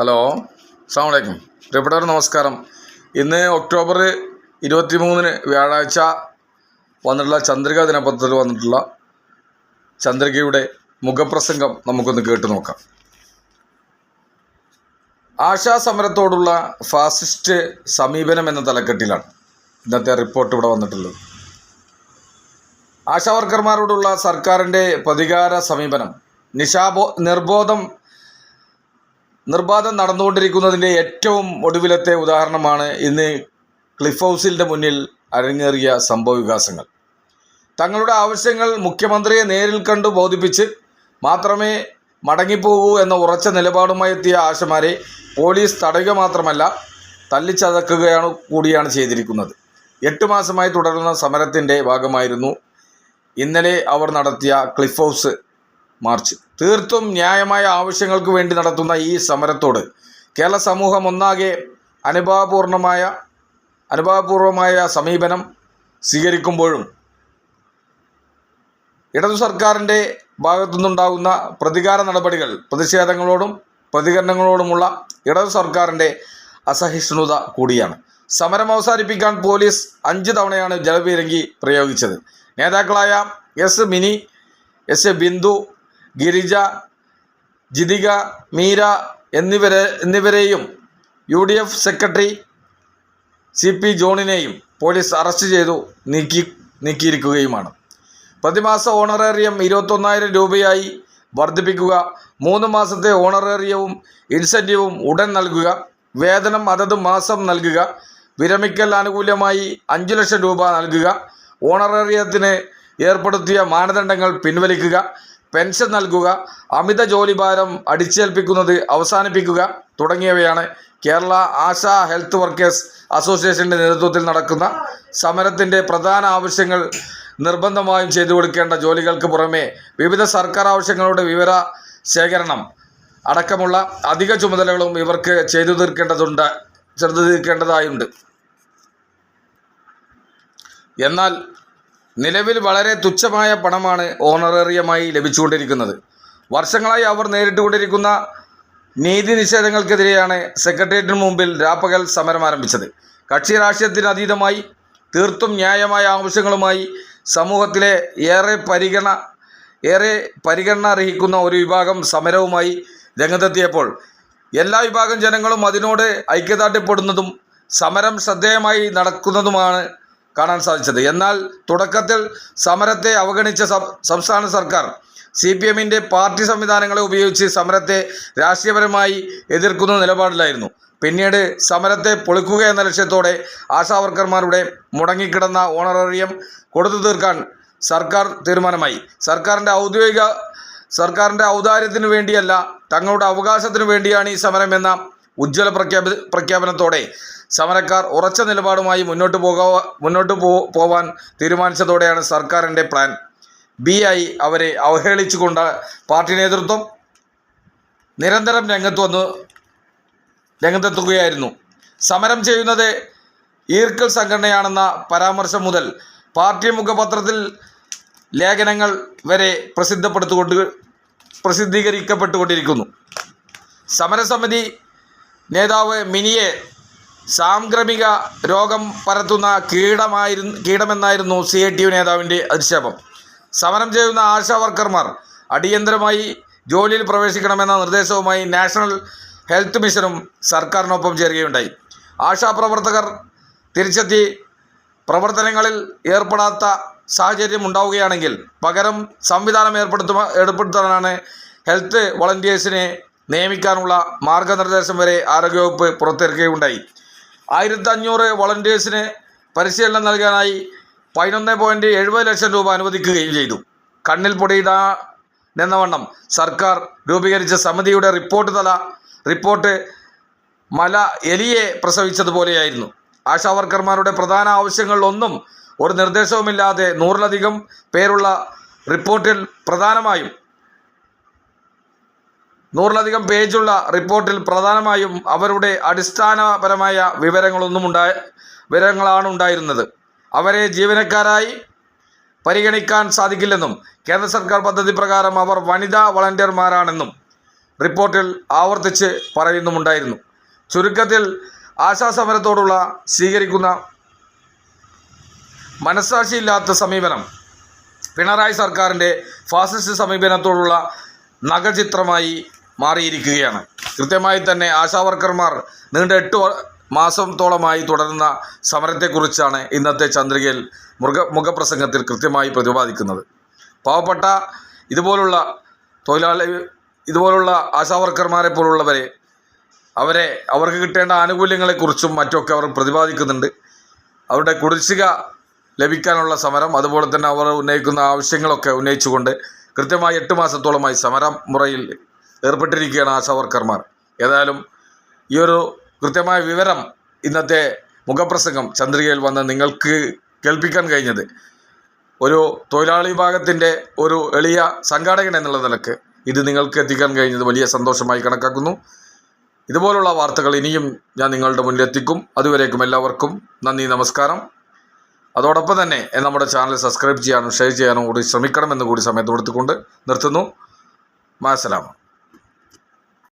Hello അസ്സാം വലൈക്കും പ്രിയപ്പെട്ടവർ നമസ്കാരം. ഇന്ന് ഒക്ടോബർ ഇരുപത്തി മൂന്നിന് വ്യാഴാഴ്ച വന്നിട്ടുള്ള ചന്ദ്രിക ദിനപത്രത്തിൽ വന്നിട്ടുള്ള ചന്ദ്രികയുടെ മുഖപ്രസംഗം നമുക്കൊന്ന് കേട്ടു നോക്കാം. ആശാ സമരത്തോടുള്ള ഫാസിസ്റ്റ് സമീപനം എന്ന തലക്കെട്ടിലാണ് ഇന്നത്തെ റിപ്പോർട്ട് ഇവിടെ വന്നിട്ടുള്ളത്. ആശാവർക്കർമാരോടുള്ള സർക്കാരിന്റെ പ്രതികാര സമീപനം നിശാബോ നിർബോധം നിർബാധം നടന്നുകൊണ്ടിരിക്കുന്നതിന്റെ ഏറ്റവും ഒടുവിലത്തെ ഉദാഹരണമാണ് ഇന്ന് ക്ലിഫ് ഹൗസിന്റെ മുന്നിൽ അരങ്ങേറിയ സംഭവ വികാസങ്ങൾ. തങ്ങളുടെ ആവശ്യങ്ങൾ മുഖ്യമന്ത്രിയെ നേരിൽ കണ്ട് ബോധിപ്പിച്ച് മാത്രമേ മടങ്ങിപ്പോകൂ എന്ന ഉറച്ച നിലപാടുമായി എത്തിയ ആശമാരെ പോലീസ് തടയുക മാത്രമല്ല തല്ലിച്ചതക്കുകയാണ് കൂടിയാണ് ചെയ്തിരിക്കുന്നത്. എട്ട് മാസമായി തുടരുന്ന സമരത്തിന്റെ ഭാഗമായിരുന്നു ഇന്നലെ അവർ നടത്തിയ ക്ലിഫ് ഹൗസ് മാർച്ച്. തീർത്തും ന്യായമായ ആവശ്യങ്ങൾക്ക് വേണ്ടി നടത്തുന്ന ഈ സമരത്തോട് കേരള സമൂഹം ഒന്നാകെ അനുഭാവപൂർണമായ അനുഭാവപൂർവമായ സമീപനം സ്വീകരിക്കുമ്പോഴും ഇടതു സർക്കാരിന്റെ ഭാഗത്തുനിന്നുണ്ടാകുന്ന പ്രതികാര നടപടികൾ പ്രതിഷേധങ്ങളോടും പ്രതികരണങ്ങളോടുമുള്ള ഇടതു സർക്കാരിന്റെ അസഹിഷ്ണുത കൂടിയാണ്. സമരം അവസാനിപ്പിക്കാൻ പോലീസ് അഞ്ച് തവണയാണ് ജലപീരങ്കി പ്രയോഗിച്ചത്. നേതാക്കളായ S Mini S A Bindu Girija Jithika Meera എന്നിവരെ എന്നിവരെയും U D F secretary C P ജോണിനെയും police arrest ചെയ്തു നീക്കി നീക്കിയിരിക്കുകയുമാണ്. പ്രതിമാസ ഓണറേറിയം ഇരുപത്തൊന്നായിരം രൂപയായി വർദ്ധിപ്പിക്കുക മൂന്ന് മാസത്തെ ഓണറേറിയവും ഇൻസെന്റീവും ഉടൻ നൽകുക വേതനം അതത് മാസം നൽകുക വിരമിക്കൽ ആനുകൂല്യമായി അഞ്ച് ലക്ഷം രൂപ നൽകുക ഓണറേറിയത്തിന് ഏർപ്പെടുത്തിയ മാനദണ്ഡങ്ങൾ പിൻവലിക്കുക പെൻഷൻ നൽകുക അമിത ജോലിഭാരം അടിച്ചേൽപ്പിക്കുന്നത് അവസാനിപ്പിക്കുക തുടങ്ങിയവയാണ് കേരള ആശാ ഹെൽത്ത് വർക്കേഴ്സ് അസോസിയേഷന്റെ നേതൃത്വത്തിൽ നടക്കുന്ന സമരത്തിന്റെ പ്രധാന ആവശ്യങ്ങൾ നിർബന്ധമായും ചെയ്തു കൊടുക്കേണ്ട ജോലികൾക്ക് പുറമേ വിവിധ സർക്കാർ ആവശ്യങ്ങളുടെ വിവര ശേഖരണം അടക്കമുള്ള അധിക ചുമതലകളും ഇവർക്ക് ചെയ്തു തീർക്കേണ്ടതുണ്ട് ചെയ്തു തീർക്കേണ്ടതായുണ്ട്. എന്നാൽ നിലവിൽ വളരെ തുച്ഛമായ പണമാണ് ഓണറേറിയമായി ലഭിച്ചുകൊണ്ടിരിക്കുന്നത്. വർഷങ്ങളായി അവർ നേരിട്ടുകൊണ്ടിരിക്കുന്ന നീതി നിഷേധങ്ങൾക്കെതിരെയാണ് സെക്രട്ടേറിയറ്റിന് മുമ്പിൽ രാപ്പകൽ സമരം ആരംഭിച്ചത്. കക്ഷി രാഷ്ട്രീയത്തിന് അതീതമായി തീർത്തും ന്യായമായ ആവശ്യങ്ങളുമായി സമൂഹത്തിലെ ഏറെ പരിഗണ ഏറെ പരിഗണന അർഹിക്കുന്ന ഒരു വിഭാഗം സമരവുമായി രംഗത്തെത്തിയപ്പോൾ എല്ലാ വിഭാഗം ജനങ്ങളും അതിനോട് ഐക്യദാർഢ്യപ്പെടുന്നതും സമരം ശ്രദ്ധേയമായി നടക്കുന്നതുമാണ് കാണാൻ സാധിച്ചത്. എന്നാൽ തുടക്കത്തിൽ സമരത്തെ അവഗണിച്ച സംസ്ഥാന സർക്കാർ സി പി എമ്മിന്റെ പാർട്ടി സംവിധാനങ്ങളെ ഉപയോഗിച്ച് സമരത്തെ രാഷ്ട്രീയപരമായി എതിർക്കുന്ന നിലപാടിലായിരുന്നു. പിന്നീട് സമരത്തെ പൊളിക്കുക എന്ന ലക്ഷ്യത്തോടെ ആശാവർക്കർമാരുടെ മുടങ്ങിക്കിടന്ന ഓണറേറിയം കൊടുത്തു തീർക്കാൻ സർക്കാർ തീരുമാനമായി. സർക്കാരിന്റെ ഔദ്യോഗിക സർക്കാരിന്റെ ഔദാര്യത്തിനു വേണ്ടിയല്ല തങ്ങളുടെ അവകാശത്തിനു വേണ്ടിയാണ് ഈ സമരമെന്ന ഉജ്ജ്വല പ്രഖ്യാപി പ്രഖ്യാപനത്തോടെ സമരക്കാർ ഉറച്ച നിലപാടുമായി മുന്നോട്ട് പോകാ മുന്നോട്ട് പോവാൻ തീരുമാനിച്ചതോടെയാണ് സർക്കാരിന്റെ പ്ലാൻ. ബി ആയി അവരെ അവഹേളിച്ചുകൊണ്ട് പാർട്ടി നേതൃത്വം നിരന്തരം രംഗത്ത് വന്ന് രംഗത്തെത്തുകയായിരുന്നു. സമരം ചെയ്യുന്നത് ഈർക്കൽ സംഘടനയാണെന്ന പരാമർശം മുതൽ പാർട്ടി മുഖപത്രത്തിൽ ലേഖനങ്ങൾ വരെ പ്രസിദ്ധപ്പെടുത്തുകൊണ്ട് പ്രസിദ്ധീകരിക്കപ്പെട്ടുകൊണ്ടിരിക്കുന്നു. സമരസമിതി നേതാവ് മിനിയെ സാംക്രമിക രോഗം പരത്തുന്ന കീടമായിരുന്നു കീടമെന്നായിരുന്നു സി ഐ ടി യു നേതാവിന്റെ അധിക്ഷേപം. സമരം ചെയ്യുന്ന ആശാ വർക്കർമാർ അടിയന്തരമായി ജോലിയിൽ പ്രവേശിക്കണമെന്ന നിർദ്ദേശവുമായി നാഷണൽ ഹെൽത്ത് മിഷനും സർക്കാരിനൊപ്പം ചേരുകയുണ്ടായി. ആശാപ്രവർത്തകർ തിരിച്ചെത്തി പ്രവർത്തനങ്ങളിൽ ഏർപ്പെടാത്ത സാഹചര്യം ഉണ്ടാവുകയാണെങ്കിൽ പകരം സംവിധാനം ഏർപ്പെടുത്തുക ഏർപ്പെടുത്താനാണ് ഹെൽത്ത് വളണ്ടിയേഴ്സിനെ നിയമിക്കാനുള്ള മാർഗനിർദ്ദേശം വരെ ആരോഗ്യവകുപ്പ് പുറത്തിറക്കുകയുണ്ടായി. ആയിരത്തി അഞ്ഞൂറ് വളണ്ടിയേഴ്സിന് പരിശീലനം നൽകാനായി പതിനൊന്ന് പോയിന്റ് എഴുപത് ലക്ഷം രൂപ അനുവദിക്കുകയും ചെയ്തു. കണ്ണിൽ പൊടിയിടാ നിന്നവണ്ണം സർക്കാർ രൂപീകരിച്ച സമിതിയുടെ റിപ്പോർട്ട് തല റിപ്പോർട്ട് മല എലിയെ പ്രസവിച്ചതുപോലെയായിരുന്നു. ആശാവർക്കർമാരുടെ പ്രധാന ആവശ്യങ്ങളിലൊന്നും ഒരു നിർദ്ദേശവുമില്ലാതെ നൂറിലധികം പേരുള്ള റിപ്പോർട്ടിൽ പ്രധാനമായും നൂറിലധികം പേജുള്ള റിപ്പോർട്ടിൽ പ്രധാനമായും അവരുടെ അടിസ്ഥാനപരമായ വിവരങ്ങളൊന്നും ഉണ്ടായ വിവരങ്ങളാണ് ഉണ്ടായിരുന്നത്. അവരെ ജീവനക്കാരായി പരിഗണിക്കാൻ സാധിക്കില്ലെന്നും കേന്ദ്ര സർക്കാർ പദ്ധതി പ്രകാരം അവർ വനിതാ വളണ്ടിയർമാരാണെന്നും റിപ്പോർട്ടിൽ ആവർത്തിച്ച് പറയുന്നുമുണ്ടായിരുന്നു. ചുരുക്കത്തിൽ ആശാസമരത്തോടുള്ള സ്വീകരിക്കുന്ന മനസ്സാക്ഷിയില്ലാത്ത സമീപനം പിണറായി സർക്കാരിന്റെ ഫാസിസ്റ്റ് സമീപനത്തോടുള്ള നഖചിത്രമായി മാറിയിരിക്കുകയാണ്. കൃത്യമായി തന്നെ ആശാവർക്കർമാർ നീണ്ട എട്ട് മാസത്തോളമായി തുടരുന്ന സമരത്തെക്കുറിച്ചാണ് ഇന്നത്തെ ചന്ദ്രികയിൽ മൃഗ മുഖപ്രസംഗത്തിൽ കൃത്യമായി പ്രതിപാദിക്കുന്നത്. പാവപ്പെട്ട ഇതുപോലുള്ള തൊഴിലാളി ഇതുപോലുള്ള ആശാവർക്കർമാരെ പോലുള്ളവരെ അവരെ അവർക്ക് കിട്ടേണ്ട ആനുകൂല്യങ്ങളെക്കുറിച്ചും മറ്റുമൊക്കെ അവർ പ്രതിപാദിക്കുന്നുണ്ട്. അവരുടെ കുടിശ്ശിക ലഭിക്കാനുള്ള സമരം അതുപോലെ തന്നെ അവർ ഉന്നയിക്കുന്ന ആവശ്യങ്ങളൊക്കെ ഉന്നയിച്ചുകൊണ്ട് കൃത്യമായി എട്ട് മാസത്തോളമായി സമരം മുറയിൽ ഏർപ്പെട്ടിരിക്കുകയാണ് ആശാവർക്കർമാർ. ഏതായാലും ഈ ഒരു കൃത്യമായ വിവരം ഇന്നത്തെ മുഖപ്രസംഗം ചന്ദ്രികയിൽ വന്ന് നിങ്ങൾക്ക് കേൾപ്പിക്കാൻ കഴിഞ്ഞത്. ഒരു തൊഴിലാളി വിഭാഗത്തിന്റെ ഒരു എളിയ സംഘാടകൻ എന്നുള്ള നിലയ്ക്ക് ഇത് നിങ്ങൾക്ക് എത്തിക്കാൻ കഴിഞ്ഞത് വലിയ സന്തോഷമായി കണക്കാക്കുന്നു. ഇതുപോലുള്ള വാർത്തകൾ ഇനിയും ഞാൻ നിങ്ങളുടെ മുന്നിലെത്തിക്കും അതുവരേക്കും എല്ലാവർക്കും നന്ദി നമസ്കാരം. അതോടൊപ്പം തന്നെ നമ്മുടെ ചാനൽ സബ്സ്ക്രൈബ് ചെയ്യാനും ഷെയർ ചെയ്യാനും കൂടി ശ്രമിക്കണമെന്ന് കൂടി സമയത്ത് കൊടുത്തുകൊണ്ട് നിർത്തുന്നു. മാസലാമ